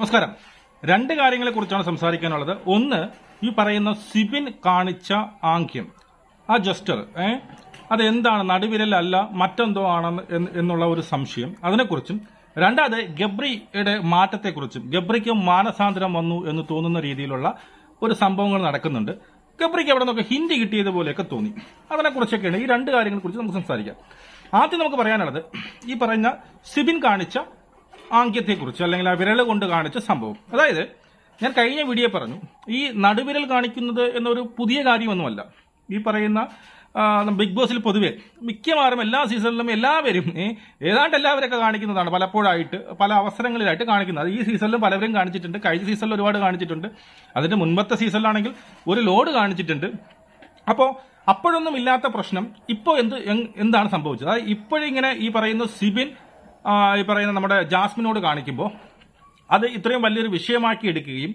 നമസ്കാരം. രണ്ട് കാര്യങ്ങളെ കുറിച്ചാണ് സംസാരിക്കാനുള്ളത്. ഒന്ന് ഈ പറയുന്ന സിബിൻ കാണിച്ച ആംഗ്യം. ആ ജസ്റ്റർ ഏ? അതെന്താണ്? നടുവിരലല്ല മറ്റെന്തോ ആണെന്ന് എന്നുള്ള ഒരു സംശയം. അതിനെക്കുറിച്ചും രണ്ടാമത് ഗബ്രിയുടെ മാറ്റത്തെക്കുറിച്ചും ഗബ്രിക്ക് മാനസാന്തരം വന്നു എന്ന് തോന്നുന്ന രീതിയിലുള്ള ഒരു സംഭവങ്ങൾ നടക്കുന്നുണ്ട്. ഗബ്രിക്ക് അവിടെ നിന്നൊക്കെ ഹിന്ദി കിട്ടിയതുപോലെയൊക്കെ തോന്നി. അതിനെക്കുറിച്ചൊക്കെയാണ് ഈ രണ്ട് കാര്യങ്ങളെ കുറിച്ച് നമുക്ക് സംസാരിക്കാം. ആദ്യം നമുക്ക് പറയാനുള്ളത് ഈ പറയുന്ന സിബിൻ കാണിച്ച ആംഗ്യത്തെക്കുറിച്ച് അല്ലെങ്കിൽ ആ വിരൽ കൊണ്ട് കാണിച്ച സംഭവം. അതായത് ഞാൻ കഴിഞ്ഞ വീഡിയോ പറഞ്ഞു ഈ നടുവിരൽ കാണിക്കുന്നത് എന്നൊരു പുതിയ കാര്യമൊന്നുമല്ല. ഈ പറയുന്ന ബിഗ് ബോസിൽ പൊതുവെ മിക്കവാറും എല്ലാ സീസണിലും എല്ലാവരും ഏതാണ്ട് എല്ലാവരൊക്കെ കാണിക്കുന്നതാണ് പലപ്പോഴായിട്ട് പല അവസരങ്ങളിലായിട്ട് കാണിക്കുന്നത്. ഈ സീസണിലും പലവരും കാണിച്ചിട്ടുണ്ട് കഴിഞ്ഞ സീസണിൽ ഒരുപാട് കാണിച്ചിട്ടുണ്ട്. അതിന്റെ മുൻപത്തെ സീസണിലാണെങ്കിൽ ഒരു ലോഡ് കാണിച്ചിട്ടുണ്ട്. അപ്പോൾ അപ്പോഴൊന്നും ഇല്ലാത്ത പ്രശ്നം ഇപ്പോൾ എന്ത് എന്താണ് സംഭവിച്ചത്? അതായത് ഇപ്പോഴിങ്ങനെ ഈ പറയുന്ന സിബിൻ ഈ പറയുന്ന നമ്മുടെ ജാസ്മിനോട് കാണിക്കുമ്പോൾ അത് ഇത്രയും വലിയൊരു വിഷയമാക്കി എടുക്കുകയും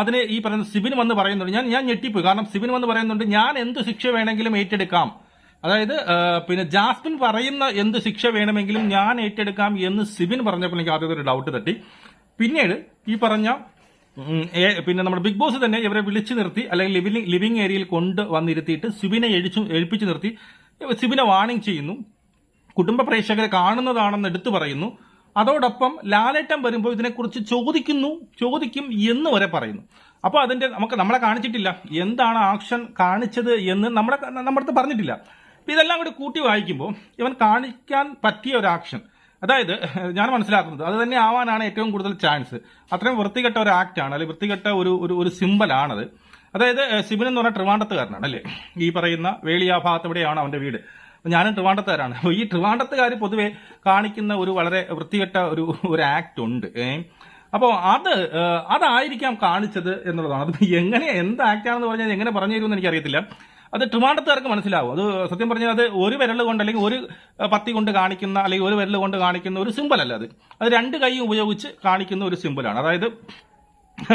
അതിന് ഈ പറയുന്ന സിബിൻ വന്ന് പറയുന്നുണ്ട്. ഞാൻ ഞാൻ ഞെട്ടിപ്പോയി. കാരണം സിബിൻ വന്ന് പറയുന്നുണ്ട് ഞാൻ എന്ത് ശിക്ഷ വേണമെങ്കിലും ഏറ്റെടുക്കാം. അതായത് പിന്നെ ജാസ്മിൻ പറയുന്ന എന്ത് ശിക്ഷ വേണമെങ്കിലും ഞാൻ ഏറ്റെടുക്കാം എന്ന് സിബിൻ പറഞ്ഞപ്പോൾ എനിക്ക് ആദ്യത്തെ ഒരു ഡൗട്ട് തട്ടി. പിന്നീട് ഈ പറഞ്ഞ പിന്നെ നമ്മുടെ ബിഗ് ബോസ് തന്നെ ഇവരെ വിളിച്ചു നിർത്തി അല്ലെങ്കിൽ ലിവിംഗ് ലിവിംഗ് ഏരിയയിൽ കൊണ്ട് വന്നിരുത്തിയിട്ട് സിബിനെ എഴിച്ചു എഴുപ്പിച്ചു നിർത്തി. സിബിനെ വാണിംഗ് ചെയ്യുന്നു. കുടുംബ പ്രേക്ഷകരെ കാണുന്നതാണെന്ന് എടുത്തു പറയുന്നു. അതോടൊപ്പം ലാലേട്ടം വരുമ്പോൾ ഇതിനെക്കുറിച്ച് ചോദിക്കുന്നു ചോദിക്കും എന്ന് വരെ പറയുന്നു. അപ്പോൾ അതിന്റെ നമുക്ക് നമ്മളെ കാണിച്ചിട്ടില്ല. എന്താണ് ആക്ഷൻ കാണിച്ചത് എന്ന് നമ്മളെ നമ്മുടെ അടുത്ത് പറഞ്ഞിട്ടില്ല. ഇതെല്ലാം കൂടി കൂട്ടി വായിക്കുമ്പോൾ ഇവൻ കാണിക്കാൻ പറ്റിയ ഒരു ആക്ഷൻ. അതായത് ഞാൻ മനസ്സിലാക്കുന്നത് അത് തന്നെ ആവാനാണ് ഏറ്റവും കൂടുതൽ ചാൻസ്. അത്രയും വൃത്തികെട്ട ഒരു ആക്റ്റാണ് അല്ലെങ്കിൽ വൃത്തികെട്ട ഒരു ഒരു ഒരു സിമ്പലാണത് അതായത് സിബിൻ എന്ന് പറഞ്ഞ ട്രിവാണ്ടത്തുകാരനാണ് അല്ലേ? ഈ പറയുന്ന വേളിയാഭാഗത്ത് എവിടെയാണ് അവന്റെ വീട്? ഞാനും ട്രിവാണ്ടത്തുകാരാണ്. അപ്പൊ ഈ ട്രിവാണ്ടത്തുകാർ പൊതുവെ കാണിക്കുന്ന ഒരു വളരെ വൃത്തികെട്ട ഒരു ഒരു ആക്ട് ഉണ്ട്. അപ്പോൾ അത് അതായിരിക്കാം കാണിച്ചത് എന്നുള്ളതാണ്. അത് എങ്ങനെ എന്ത് ആക്റ്റാണെന്ന് പറഞ്ഞാൽ എങ്ങനെ പറഞ്ഞു തരുമെന്ന് എനിക്കറിയത്തില്ല. അത് ട്രിവാണ്ടത്തുകാർക്ക് മനസ്സിലാവും. അത് സത്യം പറഞ്ഞാൽ അത് ഒരു വിരൽ കൊണ്ട് അല്ലെങ്കിൽ ഒരു പത്തി കൊണ്ട് കാണിക്കുന്ന അല്ലെങ്കിൽ ഒരു വിരൽ കൊണ്ട് കാണിക്കുന്ന ഒരു സിമ്പിൾ അല്ല അത്. അത് രണ്ട് കൈ ഉപയോഗിച്ച് കാണിക്കുന്ന ഒരു സിമ്പിളാണ് അതായത്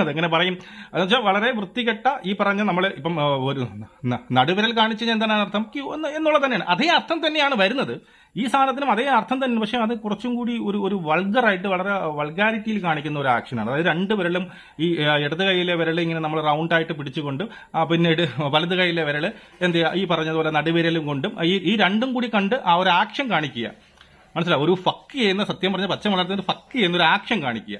അതെങ്ങനെ പറയും? അതെന്ന് വെച്ചാൽ വളരെ വൃത്തികെട്ട ഈ പറഞ്ഞ നമ്മൾ ഇപ്പം ഒരു നടുവിരൽ കാണിച്ചു കഴിഞ്ഞാൽ എന്താണ് അർത്ഥം ക്യൂ എന്ന് എന്നുള്ളത് തന്നെയാണ്. അതേ അർത്ഥം തന്നെയാണ് വരുന്നത്. ഈ സാധനത്തിനും അതേ അർത്ഥം തന്നെ പക്ഷേ അത് കുറച്ചും കൂടി ഒരു ഒരു വൾഗറായിട്ട് വളരെ വൾഗാരിറ്റിയിൽ കാണിക്കുന്ന ഒരു ആക്ഷനാണ് അതായത് രണ്ട് വിരലും ഈ ഇടത് കൈയിലെ വിരൽ ഇങ്ങനെ നമ്മൾ റൗണ്ട് ആയിട്ട് പിടിച്ചുകൊണ്ട് പിന്നീട് വലത് കൈയിലെ വിരൽ എന്ത് ഈ പറഞ്ഞതുപോലെ നടുവിരലും കൊണ്ടും ഈ ഈ രണ്ടും കൂടി കണ്ട് ആ ഒരു ആക്ഷൻ കാണിക്കുക. മനസ്സിലാവും ഒരു ഫക്ക് ചെയ്യുന്ന സത്യം പറഞ്ഞ പച്ച വളർത്തുന്ന ഫക്ക് ചെയ്യുന്ന ഒരു ആക്ഷൻ കാണിക്കുക.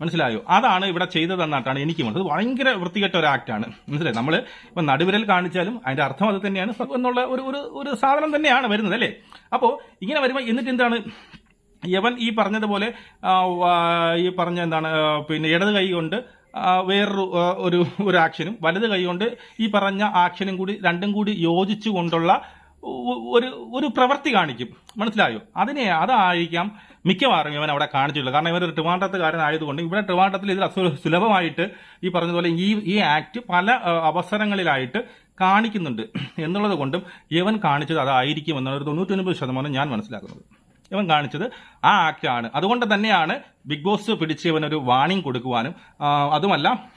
മനസ്സിലായോ? അതാണ് ഇവിടെ ചെയ്തതെന്നാട്ടാണ് എനിക്ക് മനസ്സിലായത് ഭയങ്കര വൃത്തികെട്ട ഒരു ആക്ടാണ് മനസ്സിലായി? നമ്മൾ ഇപ്പൊ നടുവിരൽ കാണിച്ചാലും അതിന്റെ അർത്ഥം അത് തന്നെയാണ്. എന്നുള്ള ഒരു ഒരു സാധനം തന്നെയാണ് വരുന്നത് അല്ലേ? അപ്പോൾ ഇങ്ങനെ വരുമ്പോൾ എന്നിട്ട് എന്താണ്? യവൻ ഈ പറഞ്ഞതുപോലെ ഈ പറഞ്ഞ എന്താണ് പിന്നെ ഇടത് കൈ കൊണ്ട് വേറൊരു ഒരു ഒരു ആക്ഷനും വലത് കൈ കൊണ്ട് ഈ പറഞ്ഞ ആക്ഷനും കൂടി രണ്ടും കൂടി യോജിച്ചു കൊണ്ടുള്ള ഒരു ഒരു പ്രവൃത്തി കാണിക്കും. മനസ്സിലായോ? അതിനെ അതായിരിക്കാം മിക്കവാറും ഇവൻ അവിടെ കാണിച്ചിട്ടുള്ളത്. കാരണം ഇവർ ഒരു ട്രിവാൻഡ്രത്തുകാരനായതുകൊണ്ട് ഇവിടെ ട്രിവാൻഡ്രത്തിൽ ഇതിൽ സുലഭമായിട്ട് ഈ പറഞ്ഞതുപോലെ ഈ ഈ ആക്ട് പല അവസരങ്ങളിലായിട്ട് കാണിക്കുന്നുണ്ട്. എന്നുള്ളത് കൊണ്ടും ഇവൻ കാണിച്ചത് അതായിരിക്കും എന്നൊരു തൊണ്ണൂറ്റൊൻപത് ശതമാനം ഞാൻ മനസ്സിലാക്കുന്നത്. ഇവൻ കാണിച്ചത് ആ ആക്ടാണ്. അതുകൊണ്ട് തന്നെയാണ് ബിഗ് ബോസ് പിടിച്ച് ഇവനൊരു വാണിംഗ് കൊടുക്കുവാനും അതുമല്ല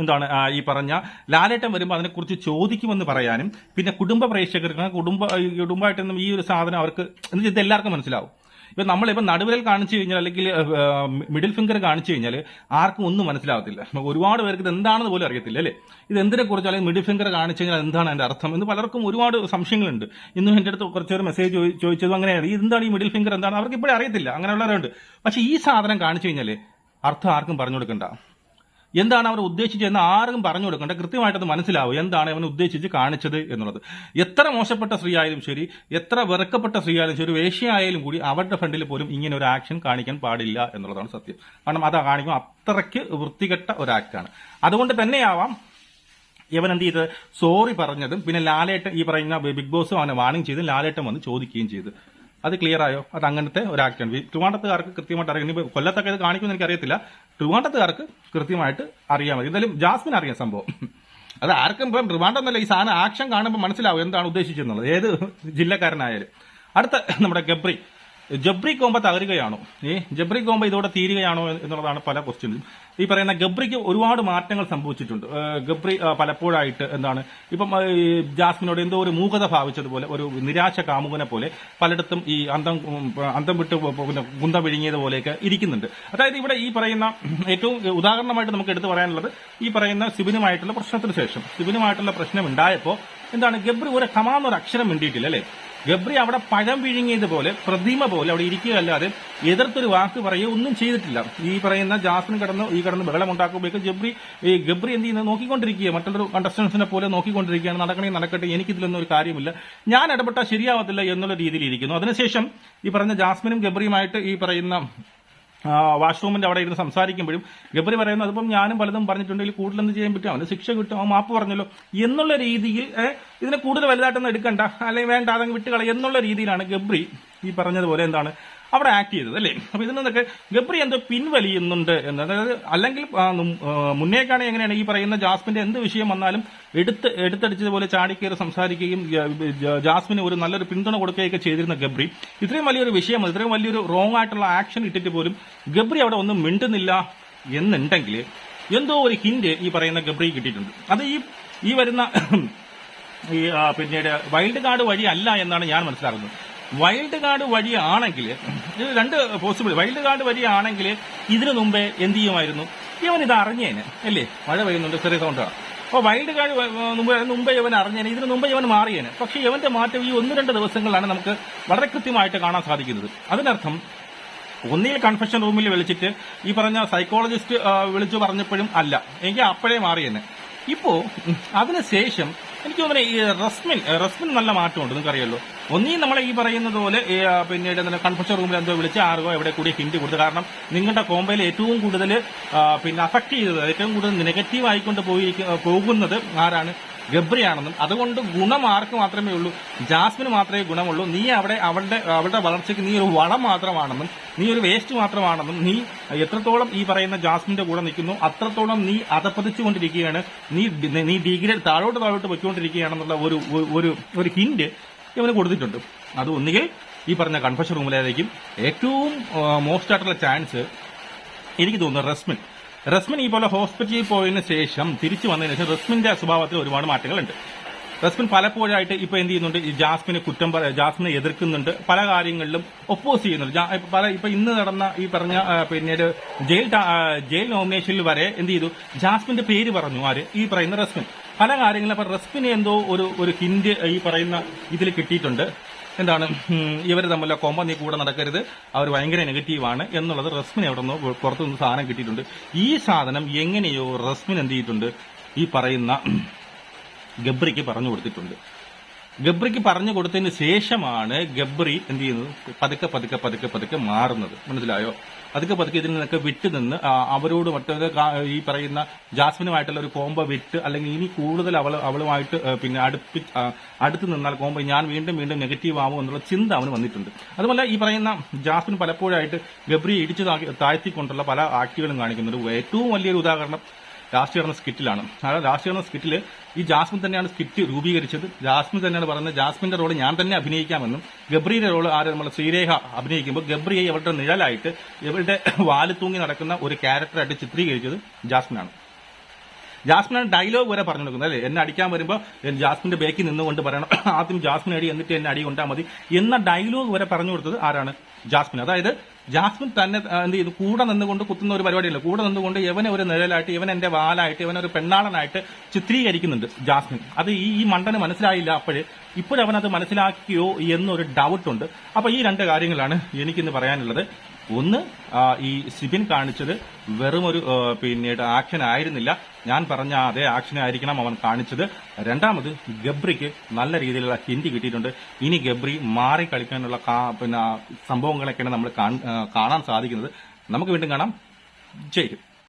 എന്താണ് ഈ പറഞ്ഞ ലാലേട്ടൻ വരുമ്പോൾ അതിനെക്കുറിച്ച് ചോദിക്കുമെന്ന് പറയാനും പിന്നെ കുടുംബ പ്രേക്ഷകർക്ക് കുടുംബ കുടുംബമായിട്ടൊന്നും ഈ ഒരു സാധനം അവർക്ക് എന്ന് വെച്ചാൽ എല്ലാവർക്കും മനസ്സിലാവും. ഇപ്പം നമ്മളിപ്പോൾ നടുവിരൽ കാണിച്ചു കഴിഞ്ഞാൽ അല്ലെങ്കിൽ മിഡിൽ ഫിംഗർ കാണിച്ചു കഴിഞ്ഞാൽ ആർക്കും ഒന്നും മനസ്സിലാവത്തില്ല. ഒരുപാട് പേർക്ക് ഇത് എന്താണെന്ന് പോലും അറിയത്തില്ല അല്ലേ? ഇത് എന്തിനെ കുറിച്ച് അല്ലെങ്കിൽ മിഡിൽ ഫിംഗർ കാണിച്ചു കഴിഞ്ഞാൽ എന്താണ് അതിന്റെ അർത്ഥം എന്ന് പലർക്കും ഒരുപാട് സംശയങ്ങളുണ്ട്. ഇന്നും എന്റെ അടുത്ത് കുറച്ചൊരു മെസ്സേജ് ചോദിച്ചതും അങ്ങനെയാണ്. എന്താണ് ഈ മിഡിൽ ഫിംഗർ എന്താണ്? അവർക്ക് ഇപ്പോഴും അറിയത്തില്ല. അങ്ങനെയുള്ളവരുണ്ട്. പക്ഷേ ഈ സാധനം കാണിച്ചു കഴിഞ്ഞാൽ അർത്ഥം ആർക്കും പറഞ്ഞു കൊടുക്കണ്ട. എന്താണ് അവർ ഉദ്ദേശിച്ചതെന്ന് ആർക്കും പറഞ്ഞു കൊടുക്കേണ്ട. കൃത്യമായിട്ടത് മനസ്സിലാവും. എന്താണ് അവൻ ഉദ്ദേശിച്ച് കാണിച്ചത് എന്നുള്ളത്. എത്ര മോശപ്പെട്ട സ്ത്രീ ആയാലും ശരി എത്ര വെറുക്കപ്പെട്ട സ്ത്രീ ആയാലും ശരി വേശ്യയായാലും കൂടി അവരുടെ ഫ്രണ്ടിൽ പോലും ഇങ്ങനെ ഒരു ആക്ഷൻ കാണിക്കാൻ പാടില്ല എന്നുള്ളതാണ് സത്യം. കാരണം അത് കാണിക്കുമ്പോൾ അത്രയ്ക്ക് വൃത്തികെട്ട ഒരു ആക്ടാണ് അതുകൊണ്ട് തന്നെയാവാം ഇവൻ എന്ത് ചെയ്ത് സോറി പറഞ്ഞതും. പിന്നെ ലാലേട്ടൻ ഈ പറയുന്ന ബിഗ് ബോസ് അവനെ വാണിംഗ് ചെയ്ത് ലാലേട്ടൻ വന്ന് ചോദിക്കുകയും ചെയ്തു. അത് ക്ലിയർ ആയോ? അത് അങ്ങനത്തെ ഒരു ആക്ഷൻ ട്രിവാണ്ടത്തുകാർക്ക് കൃത്യമായിട്ട് അറിയാം. ഇനി കൊല്ലത്തൊക്കെ ഇത് കാണിക്കുമെന്ന് എനിക്കറിയത്തില്ല ട്രിവാണ്ടത്തുകാർക്ക് കൃത്യമായിട്ട് അറിയാൻ മതി. എന്തായാലും ജാസ്മിൻ അറിയാം സംഭവം. അത് ആർക്കും ഇപ്പം ട്രിവാണ്ടം എന്നല്ല ഈ സാധനം ആക്ഷൻ കാണുമ്പോൾ മനസ്സിലാവും എന്താണ് ഉദ്ദേശിച്ചെന്നുള്ളത്. ഏത് ജില്ലക്കാരനായാലും. അടുത്ത നമ്മുടെ ഗബ്രി. ജബ്രി കോമ്പ തകരുകയാണോ? ഏ ജബ്രി കോമ്പ ഇതോടെ തീരുകയാണോ എന്നുള്ളതാണ് പല ക്വസ്റ്റ്യനും ഈ പറയുന്ന ഗബ്രിക്ക് ഒരുപാട് മാറ്റങ്ങൾ സംഭവിച്ചിട്ടുണ്ട്. ഗബ്രി പലപ്പോഴായിട്ട് എന്താണ് ഇപ്പം ജാസ്മിനോട് എന്തോ ഒരു മൂകത ഭാവിച്ചതുപോലെ ഒരു നിരാശ കാമുകനെ പോലെ പലയിടത്തും ഈ അന്തം അന്തം വിട്ട് കുന്തം വിഴുങ്ങിയതുപോലെയൊക്കെ ഇരിക്കുന്നുണ്ട്. അതായത് ഇവിടെ ഈ പറയുന്ന ഏറ്റവും ഉദാഹരണമായിട്ട് നമുക്ക് എടുത്തു പറയാനുള്ളത് ഈ പറയുന്ന സിബിനുമായിട്ടുള്ള പ്രശ്നത്തിന് ശേഷം. സിബിനുമായിട്ടുള്ള പ്രശ്നം ഉണ്ടായപ്പോൾ എന്താണ് ഗബ്രി ഒരു കമാന്നൊരു അക്ഷരം മിണ്ടിയിട്ടില്ല അല്ലേ? ഗബ്രി അവിടെ പഴം വിഴുങ്ങിയതുപോലെ പ്രതിമ പോലെ അവിടെ ഇരിക്കുകയല്ലാതെ എതിർത്തൊരു വാക്ക് പറയുകയോ ഒന്നും ചെയ്തിട്ടില്ല. ഈ പറയുന്ന ജാസ്മിൻ കടന്ന് ഈ കടന്ന് ബഹളം ഉണ്ടാക്കുമ്പോഴേക്കും ജബ്രി ഈ ഗബ്രി എന്ത് ചെയ്യുന്നത് നോക്കിക്കൊണ്ടിരിക്കുക മറ്റുള്ളൊരു കണ്ടസ്റ്റൻസിനെ പോലെ നോക്കിക്കൊണ്ടിരിക്കുകയാണ്. നടക്കണേ നടക്കട്ടെ എനിക്കിതിലൊന്നും ഒരു കാര്യമില്ല. ഞാൻ ഇടപെട്ടാൽ ശരിയാവത്തില്ല എന്നുള്ള രീതിയിൽ ഇരിക്കുന്നു. അതിനുശേഷം ഈ പറഞ്ഞ ജാസ്മിനും ഗബ്രിയുമായിട്ട് ഈ പറയുന്ന വാഷ്റൂമിന്റെ അവിടെ ഇരുന്ന് സംസാരിക്കുമ്പോഴും ഗബ്രി പറയുന്നു അതിപ്പം ഞാനും പലതും പറഞ്ഞിട്ടുണ്ടെങ്കിൽ കൂടുതൽ എന്ത് ചെയ്യാൻ പറ്റും? അവന് ശിക്ഷ കിട്ടും അവൻ മാപ്പ് പറഞ്ഞല്ലോ. എന്നുള്ള രീതിയിൽ ഇതിനെ കൂടുതൽ വലുതായിട്ടൊന്നും എടുക്കണ്ട അല്ലെങ്കിൽ വേണ്ട അതങ്ങ് വിട്ടുകള എന്നുള്ള രീതിയിലാണ് ഗബ്രി ഈ പറഞ്ഞതുപോലെ എന്താണ് അവിടെ ആക്ട് ചെയ്തത് അല്ലേ? അപ്പൊ ഇതിൽ നിന്നൊക്കെ ഗബ്രി എന്തോ പിൻവലിയുന്നുണ്ട് എന്ന്. അതായത് അല്ലെങ്കിൽ ആ, മുന്നേക്കാണെങ്കിൽ എങ്ങനെയാണ് ഈ പറയുന്ന ജാസ്മിന്റെ എന്ത് വിഷയം വന്നാലും എടുത്ത് എടുത്തടിച്ചതുപോലെ ചാടിക്കയറി സംസാരിക്കുകയും ജാസ്മിന് ഒരു നല്ലൊരു പിന്തുണ കൊടുക്കുകയൊക്കെ ചെയ്തിരുന്ന ഗബ്രി ഇത്രയും വലിയൊരു വിഷയം ഇത്രയും വലിയൊരു റോങ് ആയിട്ടുള്ള ആക്ഷൻ ഇട്ടിട്ട് പോലും ഗബ്രി അവിടെ ഒന്നും മിണ്ടുന്നില്ല എന്നുണ്ടെങ്കിൽ എന്തോ ഒരു ഹിന്റ് ഈ പറയുന്ന ഗബ്രി കിട്ടിയിട്ടുണ്ട്. അത് ഈ ഈ വരുന്ന ഈ പിന്നീട് വൈൽഡ് കാർഡ് വഴി അല്ല എന്നാണ് ഞാൻ മനസ്സിലാക്കുന്നത്. വൈൽഡ് കാർഡ് വഴിയാണെങ്കിൽ ഇത് രണ്ട് പോസിബിൾ വൈൽഡ് കാർഡ് വഴിയാണെങ്കിൽ ഇതിനു മുമ്പേ എന്ത് ചെയ്യുമായിരുന്നു? ഇവൻ ഇത് അറിഞ്ഞേനെ അല്ലേ? മഴ പെയ്യുന്നുണ്ട് ചെറിയ സൗണ്ടാണ് അപ്പോൾ വൈൽഡ് കാർഡ് മുമ്പ് ഇവൻ അറിഞ്ഞേനെ ഇതിനു മുമ്പേ ഇവൻ മാറിയേനെ. പക്ഷെ ഇവന്റെ മാറ്റം ഈ ഒന്ന് രണ്ട് ദിവസങ്ങളിലാണ് നമുക്ക് വളരെ കൃത്യമായിട്ട് കാണാൻ സാധിക്കുന്നത്. അതിനർത്ഥം ഒന്നിൽ കൺഫെഷൻ റൂമിൽ വിളിച്ചിട്ട് ഈ പറഞ്ഞ സൈക്കോളജിസ്റ്റ് വിളിച്ചു പറഞ്ഞപ്പോഴും അല്ല. എനിക്ക് അപ്പോഴേ മാറി തന്നെ ഇപ്പോ അതിനുശേഷം എനിക്ക് തോന്നുന്നു ഈ റസ്മിൻ റസ്മിൻ നല്ല മാറ്റമുണ്ട് നിങ്ങൾക്കറിയാലോ. ഒന്നീ നമ്മളെ ഈ പറയുന്നത് പോലെ പിന്നീട് കൺഫെഷൻ റൂമിൽ എന്തോ വിളിച്ച് ആർഗോ എവിടെ കൂടി ഹിന്റ് കൊടുത്തു. കാരണം നിങ്ങളുടെ കോമ്പയിൽ ഏറ്റവും കൂടുതൽ പിന്നെ അഫക്ട് ചെയ്തത് ഏറ്റവും കൂടുതൽ നെഗറ്റീവ് ആയിക്കൊണ്ട് പോയി പോകുന്നത് ആരാണ്? ഗബ്രിയാണെന്നും. അതുകൊണ്ട് ഗുണം ആർക്ക് മാത്രമേ ഉള്ളൂ? ജാസ്മിന് മാത്രമേ ഗുണമുള്ളൂ. നീ അവിടെ അവളുടെ അവളുടെ വളർച്ചയ്ക്ക് നീ ഒരു വളം മാത്രമാണെന്നും നീ ഒരു വേസ്റ്റ് മാത്രമാണെന്നും നീ എത്രത്തോളം ഈ പറയുന്ന ജാസ്മിന്റെ കൂടെ നിൽക്കുന്നു അത്രത്തോളം നീ അതപ്പതിച്ചുകൊണ്ടിരിക്കുകയാണ് നീ നീ ഡിഗ്രേഡ് താഴോട്ട് താഴോട്ട് പൊയ്ക്കൊണ്ടിരിക്കുകയാണെന്നുള്ള ഒരു- ഒരു ഒരു ഹിന്റ് ഇവന് കൊടുത്തിട്ടുണ്ട്. അത് ഒന്നുകിൽ ഈ പറഞ്ഞ കൺഫഷൻ റൂമിലായിരിക്കും ഏറ്റവും മോസ്റ്റ് ആയിട്ടുള്ള ചാൻസ് എനിക്ക് തോന്നുന്നു റസ്മിൻ. റസ്മിൻ ഈ പോലെ ഹോസ്പിറ്റലിൽ പോയതിനു ശേഷം തിരിച്ചു വന്നതിന് ശേഷം റസ്മിന്റെ സ്വഭാവത്തിൽ ഒരുപാട് മാറ്റങ്ങളുണ്ട്. റസ്മിൻ പലപ്പോഴായിട്ട് ഇപ്പൊ എന്ത് ചെയ്യുന്നുണ്ട്? ജാസ്മിനെ കുറ്റം ജാസ്മിനെ എതിർക്കുന്നുണ്ട്. പല കാര്യങ്ങളിലും ഒപ്പോസ് ചെയ്യുന്നുണ്ട്. പല ഇപ്പൊ ഇന്ന് നടന്ന ഈ പറഞ്ഞ പിന്നീട് ജയിൽ ജയിൽ നോമിനേഷനിൽ വരെ എന്ത് ചെയ്തു? ജാസ്മിന്റെ പേര് പറഞ്ഞു ആര്? ഈ പറയുന്ന റസ്മിൻ പല കാര്യങ്ങളും അപ്പൊ റസ്മിന് എന്തോ ഒരു ഒരു ഹിന്റ് ഈ പറയുന്ന ഇതിൽ കിട്ടിയിട്ടുണ്ട്. എന്താണ്? ഇവർ തമ്മിലുള്ള കൊമ്പ നീ കൂടെ നടക്കരുത്. അവർ ഭയങ്കര നെഗറ്റീവാണ് എന്നുള്ളത് റസ്മിന് എവിടെ നിന്നോ പുറത്തുനിന്ന് സാധനം കിട്ടിയിട്ടുണ്ട്. ഈ സാധനം എങ്ങനെയോ റസ്മിൻ എന്ത് ചെയ്തിട്ടുണ്ട്? ഈ പറയുന്ന ഗബ്രിക്ക് പറഞ്ഞു കൊടുത്തിട്ടുണ്ട്. ഗബ്രിക്ക് പറഞ്ഞു കൊടുത്തതിന് ശേഷമാണ് ഗബ്രി എന്ത് ചെയ്യുന്നത്? പതുക്കെ പതുക്കെ പതുക്കെ പതുക്കെ മാറുന്നത്. മനസ്സിലായോ? പതുക്കെ പതുക്കെ ഇതിൽ നിന്നൊക്കെ വിട്ടു നിന്ന് അവരോട് മറ്റൊരു ഈ പറയുന്ന ജാസ്മിനുമായിട്ടുള്ള ഒരു കോമ്പ വിട്ട് അല്ലെങ്കിൽ ഇനി കൂടുതൽ അവൾ അവളുമായിട്ട് പിന്നെ അടുപ്പി അടുത്ത് നിന്നാൽ കോമ്പ ഞാൻ വീണ്ടും വീണ്ടും നെഗറ്റീവ് ആവും എന്നുള്ള ചിന്ത അവന് വന്നിട്ടുണ്ട്. അതുപോലെ ഈ പറയുന്ന ജാസ്മിൻ പലപ്പോഴായിട്ട് ഗബ്രിയെ ഇടിച്ചു താഴ്ത്തിക്കൊണ്ടുള്ള പല ആക്ടുകളും കാണിക്കുന്നുണ്ട്. ഏറ്റവും വലിയൊരു ഉദാഹരണം ലാസ്റ്റ് സ്കിറ്റിലാണ്. ആ ലാസ്റ്റ് സ്കിറ്റിൽ ഈ ജാസ്മിൻ തന്നെയാണ് സ്കിറ്റ് രൂപീകരിച്ചത്. ജാസ്മിൻ തന്നെയാണ് പറയുന്നത് ജാസ്മിന്റെ റോൾ ഞാൻ തന്നെ അഭിനയിക്കാമെന്നും ഗബ്രിയുടെ റോൾ ആര് നമ്മൾ ശ്രീരേഖ അഭിനയിക്കുമ്പോൾ ഗബ്രിയെ ഇവരുടെ നിഴലായിട്ട് ഇവരുടെ വാൽ തൂങ്ങി നടക്കുന്ന ഒരു ക്യാരക്ടറായിട്ട് ചിത്രീകരിച്ചത് ജാസ്മിനാണ്. ജാസ്മിനാണ് ഡയലോഗ് വരെ പറഞ്ഞു കൊടുക്കുന്നത് അല്ലേ? എന്നെ അടിക്കാൻ വരുമ്പോൾ ജാസ്മിന്റെ ബേക്കിൽ നിന്നുകൊണ്ട് പറയണം. ആദ്യം ജാസ്മിൻ അടി എന്നിട്ട് എന്നെ അടി കൊണ്ടാൽ മതി. എന്ന ഡയലോഗ് വരെ പറഞ്ഞു കൊടുത്തത് ആരാണ്? ജാസ്മിൻ. അതായത് ജാസ്മിൻ തന്നെ എന്ത് ചെയ്തു കൂടെ നിന്നുകൊണ്ട് കുത്തുന്ന ഒരു പരിപാടിയല്ല. കൂടെ നിന്നുകൊണ്ട് ഇവനെ ഒരു നിഴലായിട്ട് ഇവൻ എന്റെ വാലായിട്ട് ഇവൻ ഒരു പെണ്ണാളനായിട്ട് ചിത്രീകരിക്കുന്നുണ്ട് ജാസ്മിൻ. അത് ഈ ഈ മണ്ടന് മനസ്സിലായില്ല അപ്പോഴേ. ഇപ്പോഴവനത് മനസ്സിലാക്കിയോ എന്നൊരു ഡൗട്ട് ഉണ്ട്. അപ്പൊ ഈ രണ്ട് കാര്യങ്ങളാണ് എനിക്കിന്ന് പറയാനുള്ളത്. ഒന്ന് ഈ സിബിൻ കാണിച്ചത് ഒരു പിന്നീട് ആക്ഷൻ ആയിരുന്നില്ല. ഞാൻ പറഞ്ഞ അതേ ആക്ഷൻ ആയിരിക്കണം അവൻ കാണിച്ചത്. രണ്ടാമത് ഗബ്രിക്ക് നല്ല രീതിയിലുള്ള ഹിന്ദി കിട്ടിയിട്ടുണ്ട്. ഇനി ഗബ്രി മാറി കളിക്കാനുള്ള പിന്നെ സംഭവങ്ങളൊക്കെയാണ് നമ്മൾ കാണാൻ സാധിക്കുന്നത്. നമുക്ക് വീണ്ടും കാണാം. ജയ് ഹിന്ദ്.